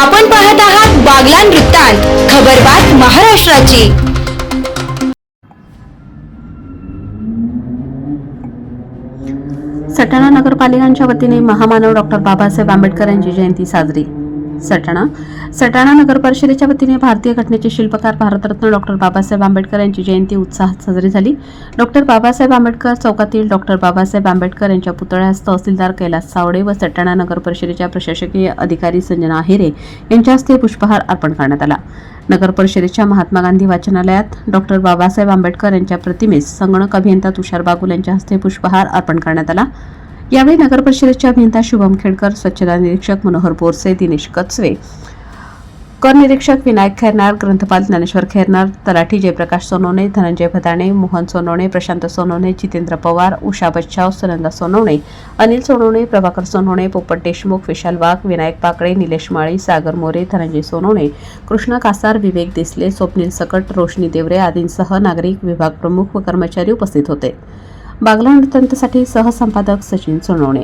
आपण पाहत आहात बागलान वृत्तांत खबरबात महाराष्ट्राची. सटाणा नगरपालिकांच्या वतीने महामानव डॉक्टर बाबासाहेब आंबेडकर यांची जयंती साजरी. सटाणा. सटाणा नगर परिषदेच्या वतीने भारतीय घटनेचे शिल्पकार भारतरत्न डॉक्टर बाबासाहेब आंबेडकर यांची जयंती उत्साहात साजरी झाली. डॉक्टर बाबासाहेब आंबेडकर चौकातील डॉक्टर बाबासाहेब आंबेडकर यांच्या पुतळ्यास तहसीलदार कैलास सावडे व सटाणा नगर परिषदेच्या प्रशासकीय अधिकारी संजना अहिरे यांच्या हस्ते पुष्पहार अर्पण करण्यात आला. नगर परिषदेच्या महात्मा गांधी वाचनालयात डॉक्टर बाबासाहेब आंबेडकर यांच्या प्रतिमेस संगणक अभियंता तुषार बागुल यांच्या हस्ते पुष्पहार अर्पण करण्यात आला. यावेळी नगर परिषदेच्या अभियंता शुभम खेडकर स्वच्छता निरीक्षक मनोहर बोरसे दिनेश कचवे कर निरीक्षक विनायक खैरनार ग्रंथपाल ज्ञानेश्वर खैरनार तलाठी जयप्रकाश सोनवणे धनंजय भदाणे मोहन सोनवणे प्रशांत सोनवणे जितेंद्र पवार उषा बच्चाव सुनंदा सोनवणे अनिल सोनवणे प्रभाकर सोनवणे पोपट देशमुख विशाल वाघ विनायक पाकळे निलेश माळी सागर मोरे धनंजय सोनवणे कृष्णा कासार विवेक देसले स्वप्नील सकट रोशनी देवरे आदींसह नागरिक विभाग प्रमुख व कर्मचारी उपस्थित होते. बागला वृत्तांतसाठी सहसंपादक सचिन सोनवणे.